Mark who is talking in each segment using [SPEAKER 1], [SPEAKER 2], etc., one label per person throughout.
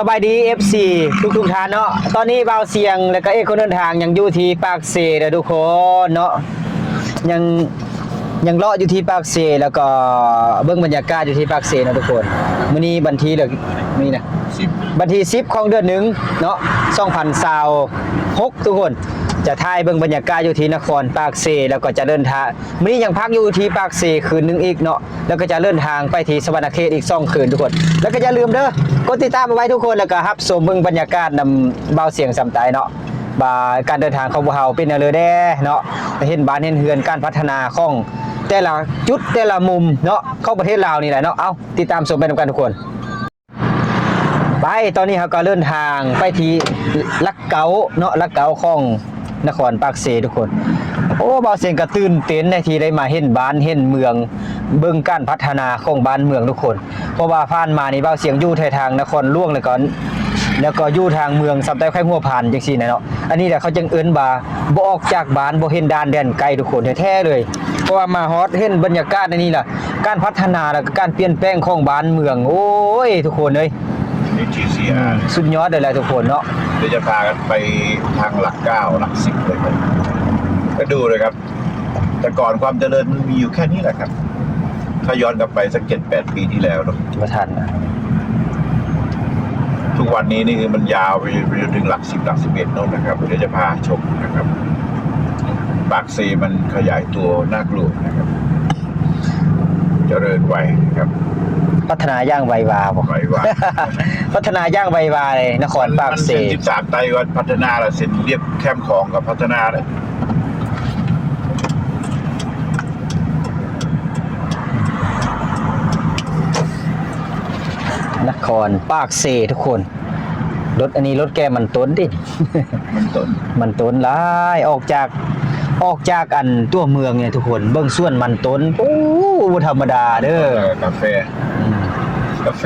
[SPEAKER 1] สบายดี FC ทุกทุกๆท่านเนาะ ตอนนี้บ่าวเสียงแล้วก็เอกคนเดินทางยังอยู่ที่ปากเซเด้อทุกคนเนาะ ยังยังเลาะอยู่ที่ปากเซแล้วก็เบิ่งบรรยากาศอยู่ที่ปากเซนะทุกคนมื้อนี้บันทีเหลือนี่นะ
[SPEAKER 2] สิบ
[SPEAKER 1] บันที10ของเดือนหนึ่งเนาะ2026ทุกคน จะถ่ายเบิ่งบรรยากาศอยู่ที่นครปากเซแล้วก็จะเดินทางมื้อนี้ยังพักอยู่ที่ปากเซคืนหนึงอีกเนาะแล้วก็จะเดินทางไปที่สวรรณเขตอีกสองคืนทุกคน แล้วก็อย่าลืมเด้อกดติดตามเอาไว้ทุกคนแล้วก็รับชมเบิ่งบรรยากาศนำเบาเสียงสำใจเนาะว่าการเดินทางของพวกเราเป็นแนวเลยแด้เนาะเห็นบ้านเห็นเฮือนการพัฒนาของแต่ละจุดแต่ละมุมเนาะเข้าประเทศลาวนี่แหละเนาะเอาติดตามชมไปนำกันทุกคนไปตอนนี้เราก็เดินทางไปที่ลักเกาเนาะลักเกาของ นครปากเซทุกคน โอ้บ่าวเสียงกระตื่นเต้นในที่ได้มาเห็นบ้านเห็นเมือง เบิ่งการพัฒนาของบ้านเมืองทุกคน เพราะว่าผ่านมานี่บ่าวเสียงอยู่ทางนครหลวงแล้วก็แล้วก็อยู่ทางเมืองสำใต้ไข่หัวผ่านจังซี่นะเนาะ อันนี้แหละเขาจึงเอิ้นว่าบ่ออกจากบ้านบ่เห็นด่านแดนไกลทุกคนแท้ๆเลย เพราะว่ามาฮอดเห็นบรรยากาศในนี้ล่ะ การพัฒนาแล้วก็การเปลี่ยนแปลงของบ้านเมือง โอ้ยทุกคนเอ้ย
[SPEAKER 2] นี่ GCR
[SPEAKER 1] สุดยอดเลยแหละทุกคนเนาะ
[SPEAKER 2] เดี๋ยวจะพากันไปทางหลักเก้าหลักสิบเลยครับก็ดูเลยครับ แต่ก่อนความเจริญมันมีอยู่แค่นี้แหละครับ ถ้าย้อนกลับไปสักเจ็ดแปดปีที่แล้วเนอะ
[SPEAKER 1] ประทันนะ
[SPEAKER 2] ทุกวันนี้นี่คือมันยาวไปไปจนถึงหลักสิบหลักสิบเอ็ดโน่นนะครับเดี๋ยวจะพาชมนะครับ ปากเซมันขยายตัวน่ากลัวนะครับ เจริญไวนะครับ
[SPEAKER 1] พัฒนาย่างไววาบอก
[SPEAKER 2] ไวไว
[SPEAKER 1] พัฒนาย่างไววาเลยนครปากเซ
[SPEAKER 2] สิบสามไต้วันพัฒนาแล้วเซ็นเรียบแคมป์ของกับพัฒนาเลย
[SPEAKER 1] นครปากเซทุกคน รถอันนี้รถแกมันต้นดิ
[SPEAKER 2] มันต้น
[SPEAKER 1] มันต้นหลายออกจากออกจากอันตัวเมืองเนี่ยทุกคน เบิ่งส่วนมันต้น โอ้บ่ธรรมดาเด้อ
[SPEAKER 2] กาแฟ
[SPEAKER 1] ม
[SPEAKER 2] กาแฟ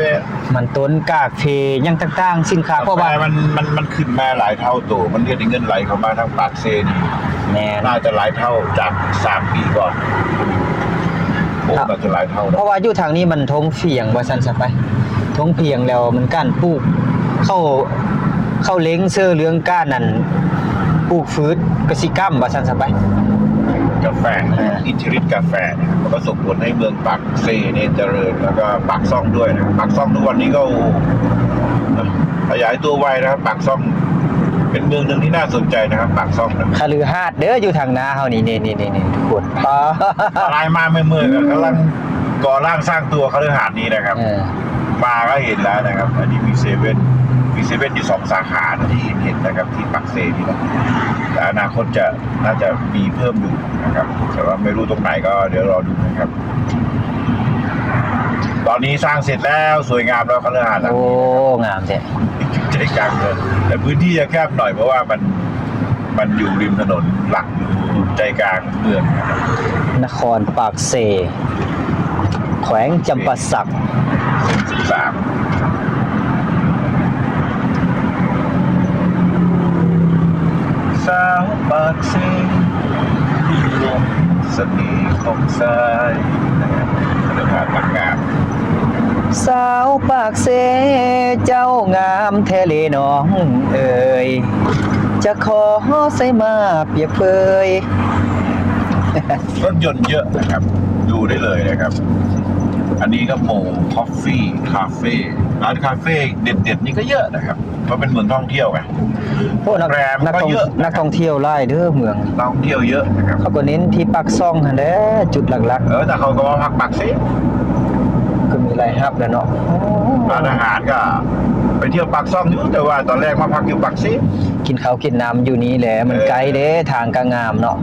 [SPEAKER 1] มันต้นกากเพหยังต่างๆ สินค้าเพราะ
[SPEAKER 2] กา
[SPEAKER 1] ว่า
[SPEAKER 2] แฟมันมันมันขึ้นมาหลายเท่าตัว มันเรียกได้เงินไหลเข้ามาทางปากเซน
[SPEAKER 1] แน่น
[SPEAKER 2] น่าจะหลายเท่าจากสามปีก่อนโอ้น่าจะหลายเท่า
[SPEAKER 1] เพ
[SPEAKER 2] นะ
[SPEAKER 1] ราะว่าอยู่ทางนี้มันทงเฟียงว่าซั่นซะไปทงเพียงแล้วมันก้านปลูกเข้าเข้าเล้งเสื้อเรื่องก้านนั่นปลูกฟืดกสิกรรมว่าซั่นซะไป
[SPEAKER 2] กาแฟอินทิริตกาแฟนะครับมันก็ส่งผลให้เมืองปากเซเนี่ยเจริญแล้วก็ปากซ่องด้วยนะปากซ่องทุกวันนี้ก็โอ้ขยายตัวไวนะครับปากซ่อง เป็นเมืองหนึ่งที่น่าสนใจนะครับปากซ่องนะ
[SPEAKER 1] คฤหาสน์เด้ออยู่ทางนาเฮานี่นี่ๆๆๆทุกคนอ๋อ
[SPEAKER 2] อะไรมาเมื่อเมื่อๆกำลังก่อร่างสร้างตัวคฤหาสน์นี้นะครับ
[SPEAKER 1] เออ
[SPEAKER 2] มาก็เห็นแล้วนะครับ อันนี้มีเซเว่น มีเซเว่นอยู่สองสาขานะที่เห็นนะครับที่ปักเซนี่นะแต่อนาคตจะน่าจะมีเพิ่มอยู่นะครับแต่ว่าไม่รู้ตรงไหนก็เดี๋ยวรอดูนะครับ ตอนนี้สร้างเสร็จแล้วสวยงามแล้วคฤหาสน์หลัง
[SPEAKER 1] โอ้
[SPEAKER 2] นี้
[SPEAKER 1] งามแท้
[SPEAKER 2] ใจกลางเมืองแต่พื้นที่จะแคบหน่อยเพราะว่ามันมันอยู่ริมถนนหลักอยู่ใจกลางเมืองนะครับ
[SPEAKER 1] นครปากเซ แขวงจำปาสัก
[SPEAKER 2] สิบสามสาวปากเซที่ลงเสน่ห์ของสายนะครับเรื่องงานงาม
[SPEAKER 1] สาวปากเซเจ้างามแท้เลน้องเอ่ยจะขอใส่มาเปรียบเปย
[SPEAKER 2] รถยนต์เยอะนะครับ ดูได้เลยนะครับ อันนี้ก็โมคอฟฟี่คาเฟ่ร้านคาเฟ่เด็ดๆ นี่ก็เยอะนะครับ เพราะเป็นเมืองท่องเที่ยวไง
[SPEAKER 1] พวกนัก
[SPEAKER 2] โรงแรม
[SPEAKER 1] นัก
[SPEAKER 2] ก็
[SPEAKER 1] ท่อง
[SPEAKER 2] เยอะ
[SPEAKER 1] นักท่องเที่ยวไล่เด้อเมือง
[SPEAKER 2] นักท่องเที่ยวเยอะนะครับ
[SPEAKER 1] เขาก็เน้นที่ปักซ่องหั่นแหละจุดหลัก
[SPEAKER 2] เออแต่เขาก็มาพักปักเซ
[SPEAKER 1] ๆก็มีรายรับแล้วเนาะ
[SPEAKER 2] ร้านอาหารก็ ไปเที่ยวปากซ่องอยู่แต่ว่าตอนแรกมาพักอยู่ปากเซ
[SPEAKER 1] กินข้าวกินน้ำอยู่นี้แหละมัน
[SPEAKER 2] เออ
[SPEAKER 1] ไกลเด้ทางก็งามเนาะ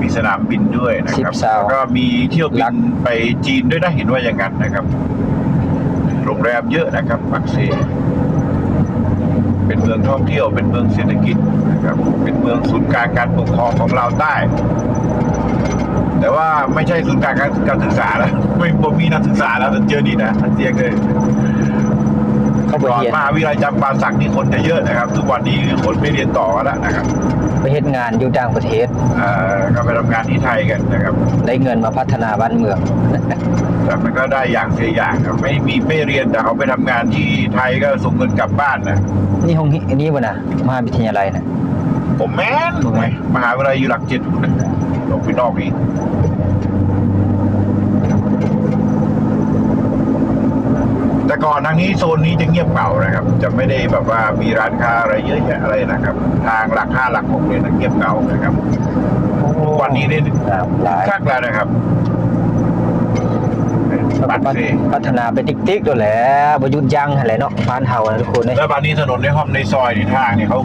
[SPEAKER 2] มีสนามบินด้วยนะครับ
[SPEAKER 1] สิบสาว
[SPEAKER 2] แล้วก็มีเที่ยวบิ
[SPEAKER 1] ลั
[SPEAKER 2] น
[SPEAKER 1] ก
[SPEAKER 2] ไปจีนด้วยนะเห็นว่าอย่างนั้นนะครับ โรงแรมเยอะนะครับปักเซ เป็นเมืองท่องเที่ยว เป็นเมืองเศรษฐกิจนะครับเป็นเมืองศูนย์กลางการปกครองของเราใต้ แต่ว่าไม่ใช่ศูนย์กลางการการศึกษาแล้วไม่ผมมีนักศึกษาแล้วเจอนี่นะเจียงเลย
[SPEAKER 1] เขาเขาไป
[SPEAKER 2] ก่อน
[SPEAKER 1] เรียน
[SPEAKER 2] มหาวิทยาลัยจำปาสักนี่คนจะเยอะนะครับ ทุกวันนี้คนไม่เรียนต่อกันแล้วนะครับ
[SPEAKER 1] ไปเฮ็ดงานอยู่ต่างประเทศ
[SPEAKER 2] เอ่อก็ไปทำงานที่ไทยกันนะครับ
[SPEAKER 1] ได้เงินมาพัฒนาบ้านเมือง
[SPEAKER 2] แต่มันก็ได้อย่างเสียอย่างครับไม่มีไม่เรียนแต่เขาไปทำงานที่ไทยก็ส่งเงินกลับบ้านนะ
[SPEAKER 1] นี่ห้องอันนี้บ่น่ะมหาวิทยาลัยน่ะ
[SPEAKER 2] ผมแม่นถูกไหมมหาวิทยาลัยอยู่หลักเจ็ดนะลงไปนอกอีก แต่ก่อนทางนี้โซนนี้จะเงียบเก่านะครับ จะไม่ได้แบบว่ามีร้านค้าอะไรเยอะแยะอะไรนะครับ ทางหลักห้าหลักหกเลยนะเงียบเก่านะครับทุกวันนี้ได้
[SPEAKER 1] ครับหลาย
[SPEAKER 2] คักแล้วนะครับ
[SPEAKER 1] แล้ว
[SPEAKER 2] ปั
[SPEAKER 1] ก็
[SPEAKER 2] ด
[SPEAKER 1] พัฒ
[SPEAKER 2] เซ
[SPEAKER 1] พัฒนาไปติ๊กๆด้วยแหละบ่หยุดยั้งหั่นแหละเนาะบ้านเฮานะทุกคนเอ้ย
[SPEAKER 2] แล้วบานนี้ถนนในห้อมในซอยในทางเนี่ยเขา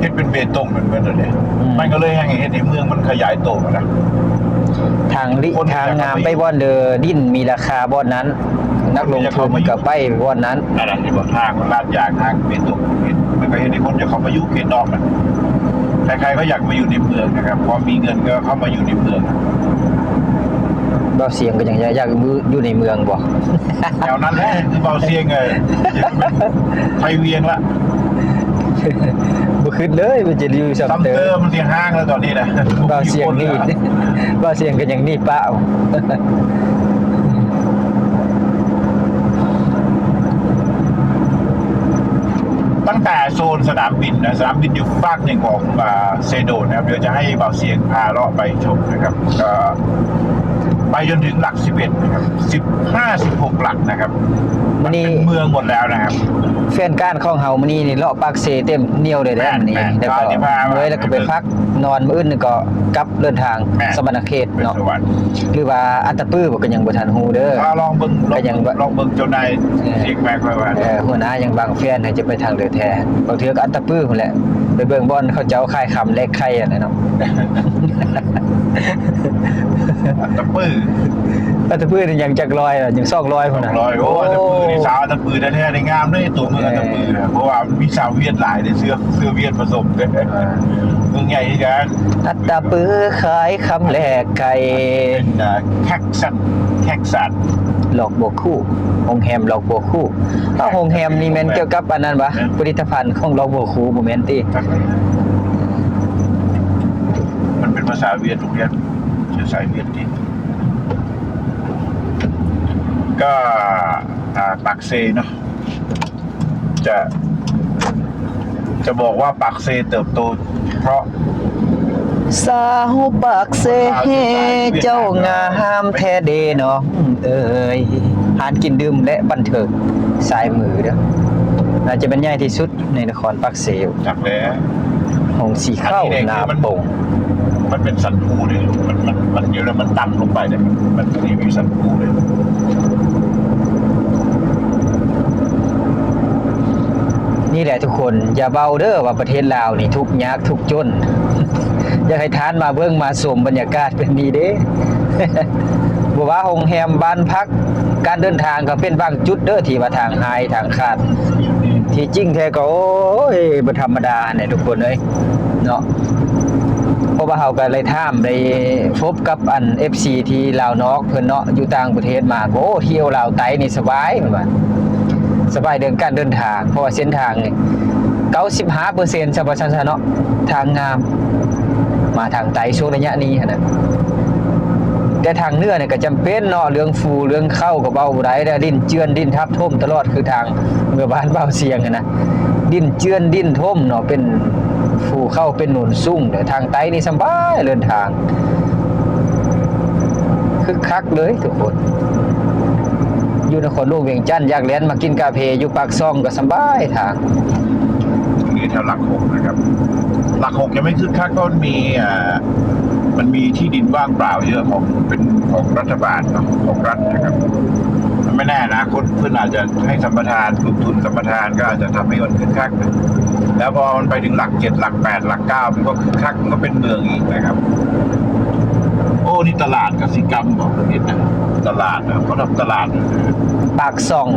[SPEAKER 2] เฮ็ดเป็นเบตงเหมือนกันเลยเนี่ยมันก็เลยให้เฮ็ดในเมืองมันขยายโตนะ
[SPEAKER 1] ทางลิ
[SPEAKER 2] คน
[SPEAKER 1] ทางงามไปบ่อนเด้อดิ้นมีราคาบ่อนนั้น นักลงทุนกับไปบ่อนนั้น
[SPEAKER 2] อะไรที่บอกทางมันลาดยางทางเบตงเห็นมันก็เห็นในคนจะเข้ามาอยู่เขตนอกนะใครๆก็อยากมาอยู่ในเมืองนะครับ พอมีเงินก็เข้ามาอยู่ในเมือง
[SPEAKER 1] บ่เสียงก็ยังอยากอยู่ในเมืองบ่
[SPEAKER 2] แถวนั้นแหละคือเบาเสียงไงไทยเวียงละ
[SPEAKER 1] บ่คิดเลยมันจะอยู่ซัม
[SPEAKER 2] ซัม
[SPEAKER 1] เตอ
[SPEAKER 2] เตอ
[SPEAKER 1] ร์
[SPEAKER 2] ร์มันเสียห้างแล้วตอนนี้นะ
[SPEAKER 1] บ่เสียงนี่บ่เสียงก็ยังนี่เปล่า
[SPEAKER 2] ตั้งแต่ โซนสนามบินนะสนามบินอยู่ฝากหนึ่งของอ่าเซโดนนะครับเดี๋ยวจะให้เบาเสียงพาเลาะไปชมนะครับก็ไปจนถึงหลัก11นะครับ15 16หลักนะครับ
[SPEAKER 1] มื้อนี้
[SPEAKER 2] เป็นเมืองหมดแล้วนะครับ
[SPEAKER 1] แฟนการของเฮามื้อนี้นี่เลาะปากเซเต็มเหนียวเลยเด้อมื้อนี้
[SPEAKER 2] แม่น
[SPEAKER 1] แล้ว
[SPEAKER 2] ก็
[SPEAKER 1] ก็
[SPEAKER 2] ที่พามา
[SPEAKER 1] เลยแล้วก็ไปพักนอนมื้ออื่นนี่ก็กลับเดินทาง
[SPEAKER 2] แม่น
[SPEAKER 1] สวรรณเขต
[SPEAKER 2] เป็น
[SPEAKER 1] เนาะ
[SPEAKER 2] สวรรค์
[SPEAKER 1] หรือว่าอัตตปื้อบ่ก็ยังบ่ทันฮู้เด้อ
[SPEAKER 2] ก็ลองเบิ่งล
[SPEAKER 1] ก็
[SPEAKER 2] อง
[SPEAKER 1] ยัง
[SPEAKER 2] เบิ่งลองเบิ่งเจ้านายเสียงแม่ค่อยว่า
[SPEAKER 1] เออหัวหน้ายังบางแฟนให้จะไปทางเรือแท้บางเทื่อก็อัตตปื้อพุ่นแหละ ไปเบิ่งบ่อนเขาเจ้าค่ายคำเลขไข่อะนะเนาะ
[SPEAKER 2] อัตตะปื้อ
[SPEAKER 1] อัตตปื้อนี่ยังจักร้อยอะยัง200พุ่นน่ะ
[SPEAKER 2] ร้อยโอ้อัตตะปื้อนี่สาวอัตตะปื้อแท้ๆในงามเลยตัวเมืองอัตตะปื้อนะเพราะว่ามีสาวเวียดหลายในเสื้อเสื้อเวียดผสมกันเมืองใหญ่ที่กัน
[SPEAKER 1] อัตตปื้อขายคำแลกไข่
[SPEAKER 2] เป็นอ่าแท็กซันแท็กซัน
[SPEAKER 1] หลอกบวกคู่โรงแรมหลอกบวกคู่ถ้าโรงแรมนี่แม่นเกี่ยวกับอันนั้นปะผลิตภัณฑ์ของหลอกบวกคู่บ่แม่นติ
[SPEAKER 2] มันเป็นภาษาเวียดโรงเรียนเชื้อสายเวียดที่ก็อ่าปักเซเนาะจะจะบอกว่าปักเซเติบโต เพราะ
[SPEAKER 1] สาวปากเซเจ้างามแท้เดเนาะเอ้ยหารกินดื่มและบันเทิงสายมือเด้อ น่าจะเป็นใหญ่ที่สุดในนครปักเซล
[SPEAKER 2] จากแล้ว
[SPEAKER 1] ของสีเข้า
[SPEAKER 2] อันนี้เนี่ย
[SPEAKER 1] นา
[SPEAKER 2] คือมัน
[SPEAKER 1] โป่ง
[SPEAKER 2] มันเป็นสันปูเลยลูกมันมันมันเดี๋ยวแล้วมันตันลงไปเลยมันนี่มีสันปูเลย
[SPEAKER 1] นี่แหละทุกคนอย่าเบาเด้อว่าประเทศลาวนี่ทุกข์ยากทุกข์จน อยากให้ทานมาเบิ่งมาชมบรรยากาศเป็นนี้เด้ บ่ว่าโรงแรมบ้านพักการเดินทางก็เป็นบางจุดเด้อที่ว่าทางหายทางขาด ที่จริงแท้ก็โอ้ยบ่ธรรมดาเนี่ยทุกคนเอ้ยเนาะเพราะว่าเฮาก็เลยถามได้พบกับอัน FC ที่ลาวนอกเพิ่นเนาะอยู่ต่างประเทศมาโอ้เที่ยวลาวไตนี่สบายเหมือนว่าสบายเดินการเดินทาง เพราะว่าเส้นทางนี่95%ซะบ่ซั่นซะเนาะทางงาม มาทางไต้ช่วงระยะนี้นะ แต่ทางเนื้อเนี่ยก็จำเป็นเนาะเรื่องฟูเรื่องเข้าก็เบาได้แล้วดิ้นเจือนดิ้นทับท่มตลอดคือทางเมื่อบ้านเบาเสียงนะดิ้นเจือนดิ้นท่มเนาะเป็นฟูเข้าเป็นหนุนสุ่งแต่ทางไตนี่สบายเดินทางคึกคักเลยทุกคนอยู่นครลวงเวียงจันทน์อยากเล่นมากินกาแฟอยู่ปากซ่องก็สบายทาง
[SPEAKER 2] นี่แถวหลักหกนะครับ หลักหกยังไม่คึกคักก็มันมีอ่า มันมีที่ดินว่างเปล่าเยอะของเป็นของรัฐบาลเนาะของรัฐนะครับมันไม่แน่นะคนเพื่อนอาจจะให้สัมปทานลงทุนสัมปทานก็อาจจะทำให้มันคึกคักนะแล้วพอมันไปถึงหลักเจ็ดหลักแปดหลักเก้ามันก็คึกคักมันก็เป็นเมืองอีกนะครับ โอ้นี่ตลาดกสิกรรมบอกเห็นนะตลาดนะเขาทำตลาด
[SPEAKER 1] ปากซ่อง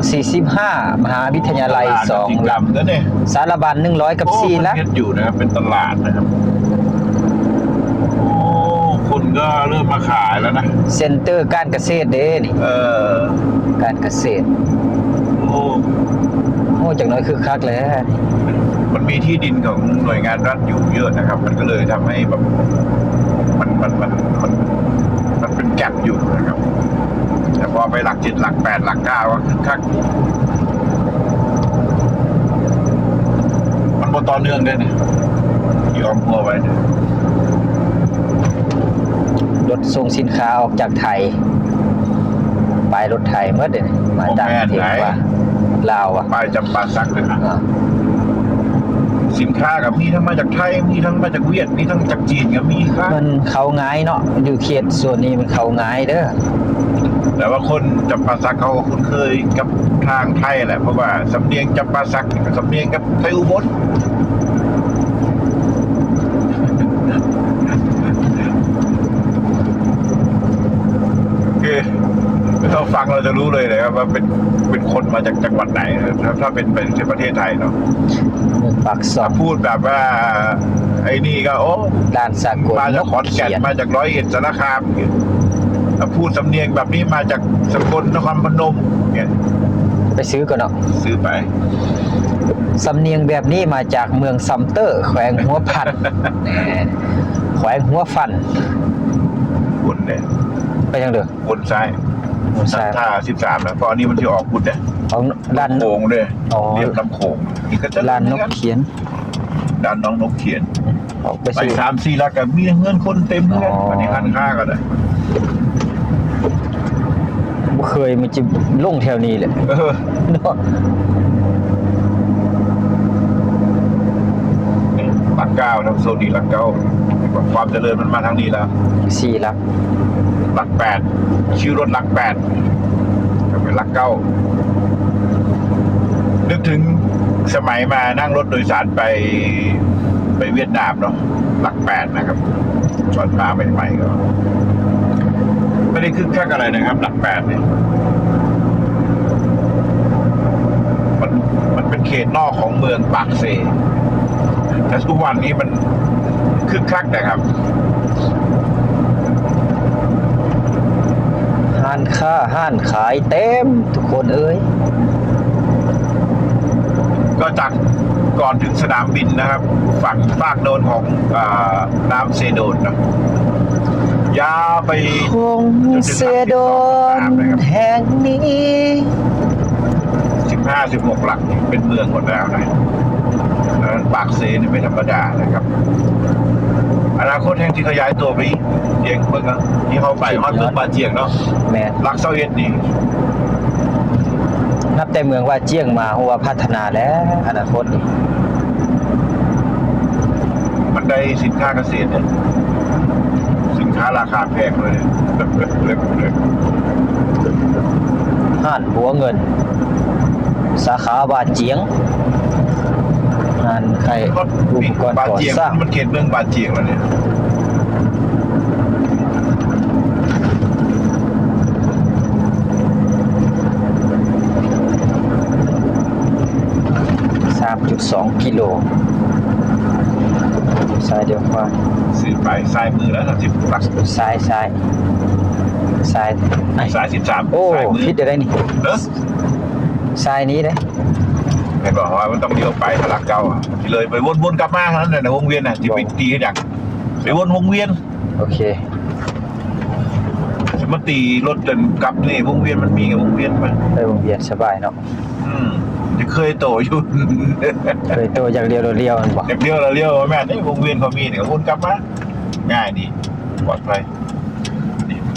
[SPEAKER 1] 45 มหาวิทยาลัย
[SPEAKER 2] ตลาดกสิ
[SPEAKER 1] 2
[SPEAKER 2] กรรมแล้วเนี่ย
[SPEAKER 1] สารบัญ100 กับ
[SPEAKER 2] โอ้
[SPEAKER 1] 4
[SPEAKER 2] ป
[SPEAKER 1] ละ
[SPEAKER 2] ระเทศอยู่นะครับเป็นตลาดนะครับโอ้ คนก็เริ่มมาขายแล้วนะ
[SPEAKER 1] เซ็นเตอร์การเกษตรเด้นี่
[SPEAKER 2] เออ
[SPEAKER 1] การเกษตร
[SPEAKER 2] โอ้
[SPEAKER 1] จากน้อยคือคักแล้ว
[SPEAKER 2] มันมีที่ดินของหน่วยงานรัฐอยู่เยอะนะครับ มันก็เลยทำให้แบบมันมันมันมันมันเป็นแกลบอยู่นะครับ แต่พอไปหลักเจ็ดหลักแปดหลักเก้าก็คึกคักมันบนต่อเนื่องด้วยนะยอมพัวไว้เนี่ย
[SPEAKER 1] รถ ส่งสินค้าออกจากไทย ไปรถไทยเมื่อเดือนมาต่างประเทศว่าลาวอะ
[SPEAKER 2] ป้ายจำปาสักเลยนะ
[SPEAKER 1] อ่า
[SPEAKER 2] สินค้ากับมีทั้งมาจากไทยมีทั้งมาจากเวียดมีทั้งจากจีนก็มีครับ
[SPEAKER 1] มันเขาง่ายเนาะอยู่เขตส่วนนี้มันเขาง่ายเด้อ
[SPEAKER 2] แต่ว่าคนจำปาสักเขาก็คุ้นเคยกับทางไทยแหละเพราะว่าสำเนียงจำปาสักกับสำเนียงกับไทยอุบลคือถ้า ฟังเราจะรู้เลยนะครับว่าเป็นเป็นคนมาจากจังหวัดไหนถ้าถ้าเป็นเป็นประเทศไทยเนาะ
[SPEAKER 1] เมืองปากซอ
[SPEAKER 2] ถ้างพูดแบบว่า ไอ้นี่ก็โอ้
[SPEAKER 1] ด้านสากล
[SPEAKER 2] มาจากขอนแก่น
[SPEAKER 1] เขีย
[SPEAKER 2] มาจากร้อยเอ็ดสารคามเนี่ยถ้าพูดสำเนียงแบบนี้มาจากสกลนครพนมเนี่ย
[SPEAKER 1] ไปซื้อก่อนเนาะ
[SPEAKER 2] ซื้อไป
[SPEAKER 1] สำเนียงแบบนี้มาจากเมืองซัมเตอร์ แขวงหัวพันแหน่แขวงหัวฟัน
[SPEAKER 2] คุณเนี่ย
[SPEAKER 1] ไปยังเด้อ
[SPEAKER 2] คุณซ้าย
[SPEAKER 1] หัวซ้าย
[SPEAKER 2] ท่าสิบสามนะเพราะอันนี้มันจะออกคุณเนี่ย
[SPEAKER 1] ของด้าน
[SPEAKER 2] โขงด้วย
[SPEAKER 1] อ๋อ
[SPEAKER 2] เรียบลำโขงนี่ก็จะ
[SPEAKER 1] ลานนกเขียน
[SPEAKER 2] ด้านน้องนกเขียน
[SPEAKER 1] ออกไป
[SPEAKER 2] ไป
[SPEAKER 1] ซื้อ
[SPEAKER 2] สามสี่ลักกับมีเงินคนเต็มเลย
[SPEAKER 1] อ๋ออั
[SPEAKER 2] อันนี้คันค่ากันเลย
[SPEAKER 1] บ่เคยมันจะลงแถวนี้เลย
[SPEAKER 2] เออ
[SPEAKER 1] เนาะ
[SPEAKER 2] นี่ห ลักเก้าทางโซนีหลักเก้าความเจริญมันมาทางนี้แล้ว
[SPEAKER 1] สี่หลัก
[SPEAKER 2] หลักแปดชื่อรถหลักแปดก็เป็นหลักเก้านึกถึงสมัยมานั่งรถโดยสารไปไปเวียดนามเนาะหลักแปดนะครับตอนมาใหม่ๆก็ไม่ได้คึกคักอะไรนะครับ หลักแปดเนี่ยมันมันเป็นเขตนอกของเมืองปากเซ แต่ทุกวันนี้มันคึกคักนะครับ
[SPEAKER 1] ห้านค้าห้านขายเต็มทุกคนเอ้ย
[SPEAKER 2] ก็จากก่อนถึงสนามบินนะครับ ฝั่งภาคโนนของอาน้ำเซโดนนะยาวไป
[SPEAKER 1] คงเสียโดนแห่งนี้
[SPEAKER 2] 15 16หลักนี่เป็นเมืองหมดแล้วนะดังนั้น ปากเซนี่ไม่ธรรมดานะครับ อนาคตแห่งที่ขยายตัวไปอีกเจียงเมืองนะที่เขาไปฮอดเมืองบาเจียงเนาะ
[SPEAKER 1] แม่น
[SPEAKER 2] หลักเซาเอ็ดนี่
[SPEAKER 1] นับแต่เมืองว่าเจียงมาหัวาพัฒนาแล้วอนาคตนี่
[SPEAKER 2] มันได้สินค้าเกษตรเนี่ยสินค้าราคาแพงเลยเนี่ย
[SPEAKER 1] ห้านหัวเงิน สาขาบาเจียง ห้านใคร
[SPEAKER 2] ก็
[SPEAKER 1] อุ
[SPEAKER 2] มี
[SPEAKER 1] ปกรณ์
[SPEAKER 2] บา
[SPEAKER 1] ก่อ
[SPEAKER 2] เจียง
[SPEAKER 1] สร้าง
[SPEAKER 2] มันเขตเมืองบาเจียงแล้วเนี่ย
[SPEAKER 1] 3.2กิโลซ้ายเดียวขวา
[SPEAKER 2] ซื้อไปซ้ายมือแล้วสามสิบหลัก
[SPEAKER 1] ซ้ายซ้ายซ้ายไอ้
[SPEAKER 2] ซ้ายสิบสาม
[SPEAKER 1] โอ้
[SPEAKER 2] ซ้ายมือ
[SPEAKER 1] คิดได้นี่
[SPEAKER 2] เนอะ
[SPEAKER 1] ซ้ายนี้เด้
[SPEAKER 2] แต่บอกว่ามันต้องเลี้ยวไปทางหลักเก้าอะที่เลยไปวนๆกลับมาเท่านั้นแหละในวงเวียนน่ะที่ไปตีกันอย่างไปวนวงเวียน
[SPEAKER 1] โอเค
[SPEAKER 2] จะมาตีรถเดินกลับนี่วงเวียนมันมีกับวงเวียนมัน
[SPEAKER 1] ไปวงเวียนสบายเนาะ
[SPEAKER 2] อืมจะเคยโตอยู่
[SPEAKER 1] เคยตัวอย่างเดียวเดียวมันบอก
[SPEAKER 2] เด็กเดียวเราเลี้ยวว่าแม่นี่วงเวียนเขามีเนี่ยก็วนกลับมาง่ายดีปลอดภัย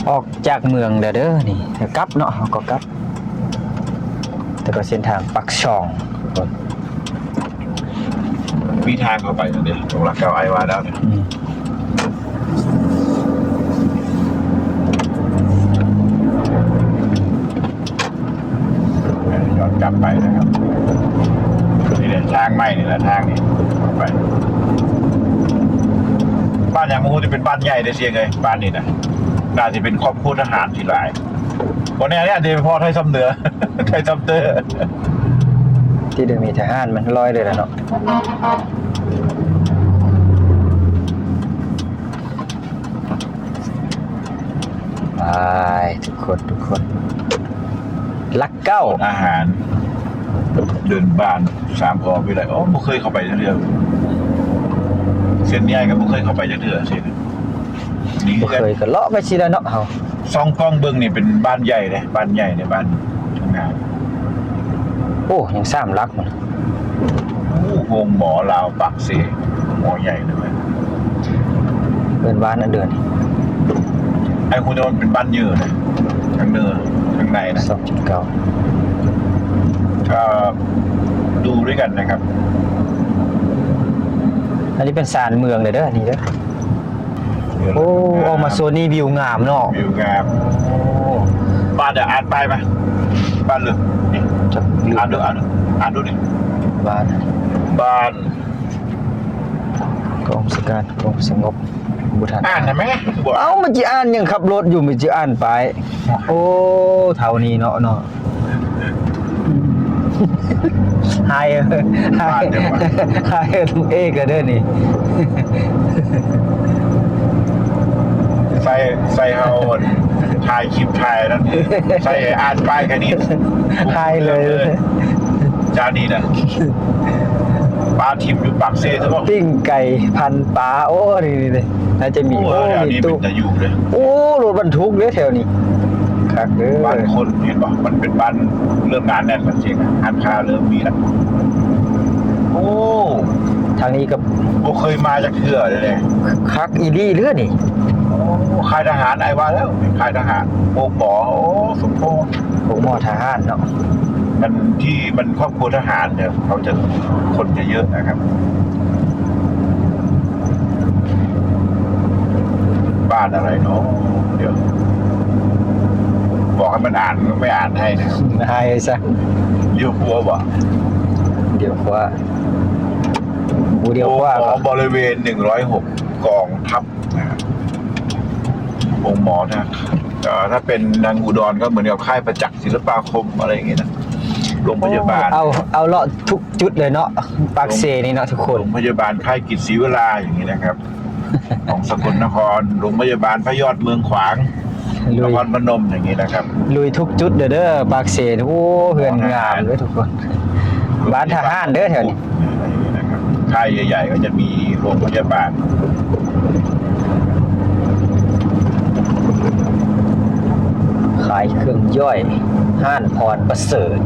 [SPEAKER 1] ออกจากเมืองเด้อเด้อนี่เดี๋ยวกลับเนาะเราก็กลับแต่ก็เส้นทางปักช่องทุ กคน
[SPEAKER 2] มีทางเข้าไปนะเดี๋ยวตรงหลักเก้าไอวาแล้วเนี่ย
[SPEAKER 1] อืม
[SPEAKER 2] ย้อนกลับไปนะครับนี่เนี่ยทางใหม่นี่แหละทางนี้เข้าไป บ้านอย่างมูจะเป็นบ้านใหญ่ได้เชียงเลยบ้านนี้นะน่าจะเป็นครอบครัวทหารที่หลายวันนี้เนี่ยจะเป็นพ่อไทยซ้ำเหนือไทยซ้ำเตอร์
[SPEAKER 1] ที่เดิมมีทหารมันลอยเลยนะเนาะไปทุกคนทุกคนลักเก้า
[SPEAKER 2] อาหาร เดินบานสามพอไปเลยอ๋อบ่เคยเข้าไปจักเทื่อเส้นใหญ่ก็บ่เคยเข้าไปจักเทื่อเส้นนี่
[SPEAKER 1] บ่
[SPEAKER 2] คือ
[SPEAKER 1] เคยก็เลาะไปสิแล้วเนาะเฮา
[SPEAKER 2] ซองกล้องเบิ่งนี่เป็นบ้านใหญ่เลยบ้านใหญ่ในบ้านทำงาน
[SPEAKER 1] โอ้ยัง3หลักมัน
[SPEAKER 2] โอ้โรงหมอลาวปากเสหมอใหญ่เลยเว้ย
[SPEAKER 1] เอิ้นบ้านอันเดิน
[SPEAKER 2] ไอ้คุณโดนเป็นบ้านยืนนะทางเนื้อทางในนะ
[SPEAKER 1] 2.9
[SPEAKER 2] ก็ดูด้วยกันนะครับ
[SPEAKER 1] อันนี้เป็นศาลเมืองเลยเด้ออันนี่เด้อโอ้ออกมาโซนนี้วิวงามเนาะ
[SPEAKER 2] วิวงาม
[SPEAKER 1] โอ้
[SPEAKER 2] บ้านเดี๋ยวอ่านไปไหมบ้านเลยนี่
[SPEAKER 1] จัก ลืม
[SPEAKER 2] อ่านดูอ่านดูอ่านดูดิ
[SPEAKER 1] บ้าน
[SPEAKER 2] บ้าน
[SPEAKER 1] กองสการกองสงบบุทัน
[SPEAKER 2] อ่านนะแม่บอก
[SPEAKER 1] เอ้ามันจะอ่านยังขับรถอยู่มันจะอ่านไป โอ้เท่านี้เนาะเนาะไฮเออไฮไฮเออลุงเอกกันเด้อนี่
[SPEAKER 2] ใส่ใส่เฮา ถ่ายคลิปถ่ายนั่นใส่อ่านป้ายแค่นี้
[SPEAKER 1] ไฮเลย
[SPEAKER 2] จานนี้นะปลาทิมอยู่ปากเซ่ใช่ปะ
[SPEAKER 1] ปิ้งไก่พันปลาโอ้นี่นี่นี่น่าจะมี
[SPEAKER 2] โอ้
[SPEAKER 1] โอ้
[SPEAKER 2] แถว
[SPEAKER 1] มี
[SPEAKER 2] นี้เป็
[SPEAKER 1] ตู้
[SPEAKER 2] นจะอยู่เลย
[SPEAKER 1] โอ้รถบรรทุกเด้อแถวนี้คักเด้อ
[SPEAKER 2] บ้านคนเห็นปะมันเป็นบ้านเริ่มงานแน่นแล้วจริงๆร้านค้าเริ่มมีแล้วโอ้
[SPEAKER 1] ทางนี้ก็
[SPEAKER 2] บ่เคยมาจากเถื่อเลยเนี่ย
[SPEAKER 1] คักอีลี่เรือนี่
[SPEAKER 2] โอ้ค่ายทหารไอ้ว่าแล้วค่ายทหารโอ้หมอโอ้สมโพธิ
[SPEAKER 1] ผมมอทหารเนาะ
[SPEAKER 2] มันที่มันครอบครัวทหารเนี่ยเขาจะคนจะเยอะนะครับ บ้านอะไรเนาะเดี๋ยว บอกให้มันอ่านมันไม่อ่านให้นะครับ
[SPEAKER 1] ไฮซะ
[SPEAKER 2] เลี้ยวพัวบ่
[SPEAKER 1] เดี๋ยวว่าบู เดียวว่า
[SPEAKER 2] หม
[SPEAKER 1] ก็
[SPEAKER 2] อบริเวณหนึ่งร้อยหกกองทัพนะครับวงหมอนะเอ่อถ้าเป็นนางอุดรก็เหมือนกับค่ายประจักษ์ศิลปาคมอะไรอย่างเงี้ยนะโรงพยาบาล
[SPEAKER 1] เอาเอาเลาะทุกจุดเลยเนาะปากเซนี่เนาะทุกคน
[SPEAKER 2] โรงพยาบาลค่ายกิจศรีเวลาอย่างนี้นะครับ ของสกลนครโรงพยาบาลพระยอดเมืองขวาง
[SPEAKER 1] ลุ
[SPEAKER 2] น
[SPEAKER 1] ย
[SPEAKER 2] ครพนมอย่างนี้นะครับ
[SPEAKER 1] ลุยทุกจุดเด้อเด้อปากเซนี่โอ้เฮือนงามเด้อทุกคน บ้านทหารเด้อแถวนี้
[SPEAKER 2] อย่างนี้นะ ครับค่ายใหญ่ ๆ ก็จะมีโรงพยาบาล
[SPEAKER 1] ขายเครื่องย่อยห้านพรประเสริฐ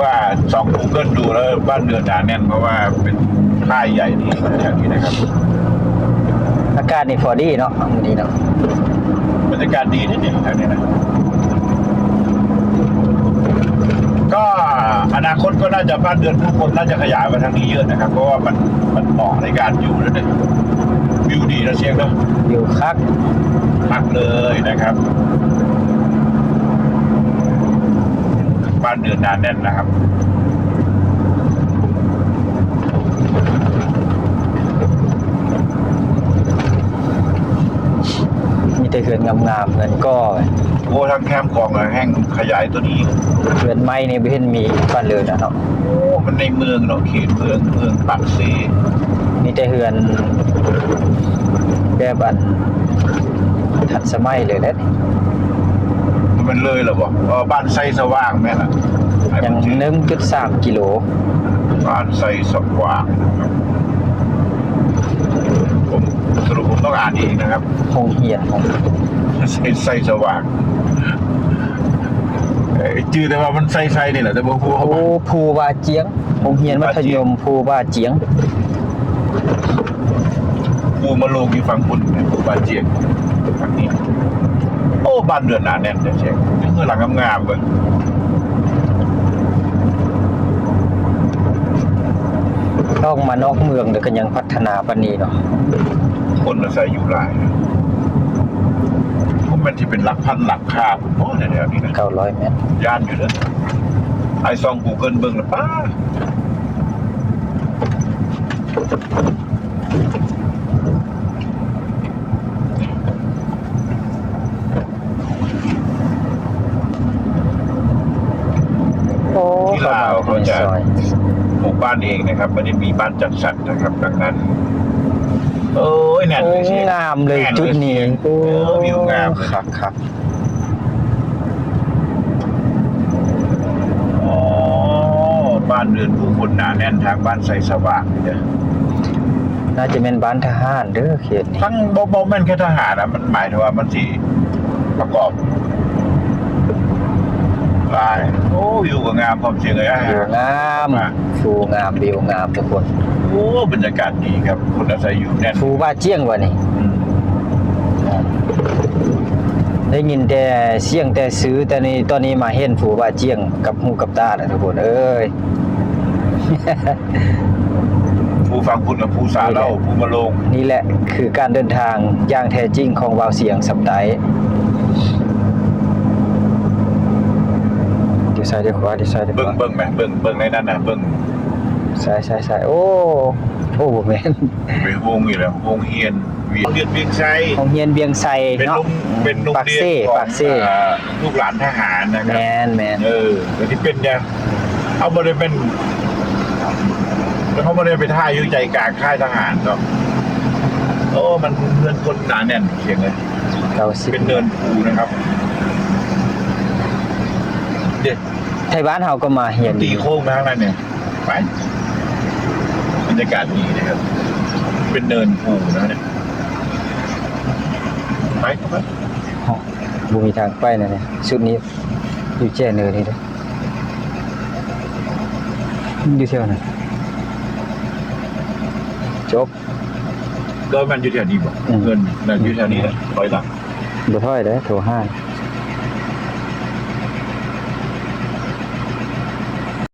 [SPEAKER 2] ว่าสองกูเกิลดูแล้วบ้านเรือนหนาแน่นเพราะว่าเป็นค่ายใหญ่นี่อย่างนี้นะครับ
[SPEAKER 1] อากาศนี่พอดีเนาะมื้อนี้เนาะ
[SPEAKER 2] บรรยากาศดีนิดหนึ่งแถวนี้นะ ก็อนาคตก็น่าจะบ้านเรือนผู้คนน่าจะขยายมาทางนี้เยอะนะครับ เพราะว่ามันมันเหมาะในการอยู่แล้วเนี่ยวิวดีนะเชียงเนาะ
[SPEAKER 1] วิวคัก
[SPEAKER 2] พักเลยนะครับ บ้านเรือนหนานแน่นนะครับ
[SPEAKER 1] แต่เฮือนงามๆเฮือนก็
[SPEAKER 2] โอ้ทางแคมป์ของอะแห้งขยายตัวนี้
[SPEAKER 1] เฮือนไม้นี่บ่เห็นมีบ้านเรือนนะเนาะ
[SPEAKER 2] โอ้มันในเมืองเนาะเขตเมืองเมืองปากเซ
[SPEAKER 1] มีแต่เฮือนแบบอันทันสมัยเลยแหละนี่
[SPEAKER 2] มันเลยเหรอบอกเออบ้านไซสว่างแม่นล่ะไอ้
[SPEAKER 1] ยัง
[SPEAKER 2] มันชื่อ
[SPEAKER 1] 1.3กิโล
[SPEAKER 2] บ้านไซสว่างนะครับผม สรุปผมต้องอ่านเองนะครับ
[SPEAKER 1] โรงเรียนของ
[SPEAKER 2] ไซไซสว่างเอ้ยจื่อแต่ว่ามันไซไซนี่แหละแต่บ่ฮู้เขา
[SPEAKER 1] โอ้
[SPEAKER 2] บอก
[SPEAKER 1] ภูบาเจียงโรงเรียนมัธยมภูบาเจียง
[SPEAKER 2] กูมาลงอยู่ฝั่งคุณกูบาดเจ็บฝั่งนี้โอ้บ้านเรือนหนาแน่นเลยเชฟนี่คือหลังงามๆเลย
[SPEAKER 1] ต้องมานอกเมืองเดี๋ยวก็ยังพัฒนาปานนี้เนาะ
[SPEAKER 2] คนมาใส่อยู่หลายผมมันที่เป็นหลักพันหลักค่าผมโอ้ในแถวนี้นะ
[SPEAKER 1] 900เมตร
[SPEAKER 2] ย่านอยู่เลยไอซองกูเกิลเบิ้งนะป้า
[SPEAKER 1] โอ้
[SPEAKER 2] ที่ลาวเขาจะ
[SPEAKER 1] ซอย
[SPEAKER 2] ปลูกบ้านเองนะครับไม่ได้มีบ้านจัดสรรนะครับ ดังนั้น โอ้ยแน่นเลย
[SPEAKER 1] งามเลยจุดนี้
[SPEAKER 2] เออวิวงามเลย
[SPEAKER 1] ครับครับอ๋อบ้า
[SPEAKER 2] นเรือนผู้คนหนาแน่นทางบ้านใสสว่างนี่เด้
[SPEAKER 1] น่าจะเป็นบ้านทหารเด้อเขตนี้
[SPEAKER 2] ทั้งบ่บ่แม่นแค่ทหารอะมันหมายถึงว่ามันสิประกอบ ลาย โอ้อยู่กับงามความเสียงเลยอะ
[SPEAKER 1] วิวงามฟูงามวิวงามทุกคน
[SPEAKER 2] โอ้บรรยากาศดีครับ คนอาศัยอยู่แน่น
[SPEAKER 1] ฟูบ้าเจียงวะนี่
[SPEAKER 2] อืม
[SPEAKER 1] ได้ยินแต่เสียงแต่ซื้อแต่นี่ตอนนี้มาเห็นฟูบ้าเจียงกับหูกับตาแล้วทุกคนเอ้ย
[SPEAKER 2] ผู้ฟังคุณกับผู้สาเล่าผู้มาลง
[SPEAKER 1] นี่แหละคือการเดินทางอย่างแท้จริงของวาวเสียงสับไตเดี๋ยว ซ้ายเดี๋ยวขวาเดี๋ยวซ้ายเดี๋ยวข
[SPEAKER 2] เบิ่ง
[SPEAKER 1] วา
[SPEAKER 2] เบิ่งไหมเบิ่งเบิ่งในนั้นน่ะเบิ่ง
[SPEAKER 1] ซ้ายซ้ายซ้ายโอ้โอ้บ่แม่น
[SPEAKER 2] ไปวงนี่แหละวงเฮียนเวียนเวียนเวียงชัย
[SPEAKER 1] ของเฮียนเบียงไซ
[SPEAKER 2] เป็น
[SPEAKER 1] เนาะ
[SPEAKER 2] ลุงเป็นลุง
[SPEAKER 1] ปาก
[SPEAKER 2] เรียน
[SPEAKER 1] เซ่
[SPEAKER 2] ของ
[SPEAKER 1] ปากเซ่
[SPEAKER 2] อ่าลูกหลานทหารนะค
[SPEAKER 1] แม
[SPEAKER 2] รับ
[SPEAKER 1] นแมน
[SPEAKER 2] เออแต่ที่เป็นเนี่ยเอาบริเป็นแล้วเขาบริไปท่าอยู่ใจกลางค่ายทหารเนาะโอ้ มันเนินคนหนาแน่นเสียงเลย
[SPEAKER 1] เก้าสิบ
[SPEAKER 2] เป็นเนินภูนะครับ เด็ด
[SPEAKER 1] ไทยบ้านเฮาก็มาเฮียน
[SPEAKER 2] ตีโค้งมาข้างในเนี่ยไปบรรยากาศดีนะครับ เป็นเนินภูนะเนี่ยไปเข้าไป
[SPEAKER 1] อ๋อบ่มีทางไปนะเนี่ยชุดนี้อยู่แจ้เนินนี่เด้ออยู่เที่ยวไหนจบ
[SPEAKER 2] โดยมันอยู่แถวนี้บอก
[SPEAKER 1] อืม
[SPEAKER 2] เงินนั่นอยู่แถวนี้แหละร้อยหลัง
[SPEAKER 1] บ่ถอยเด้อโทรห้า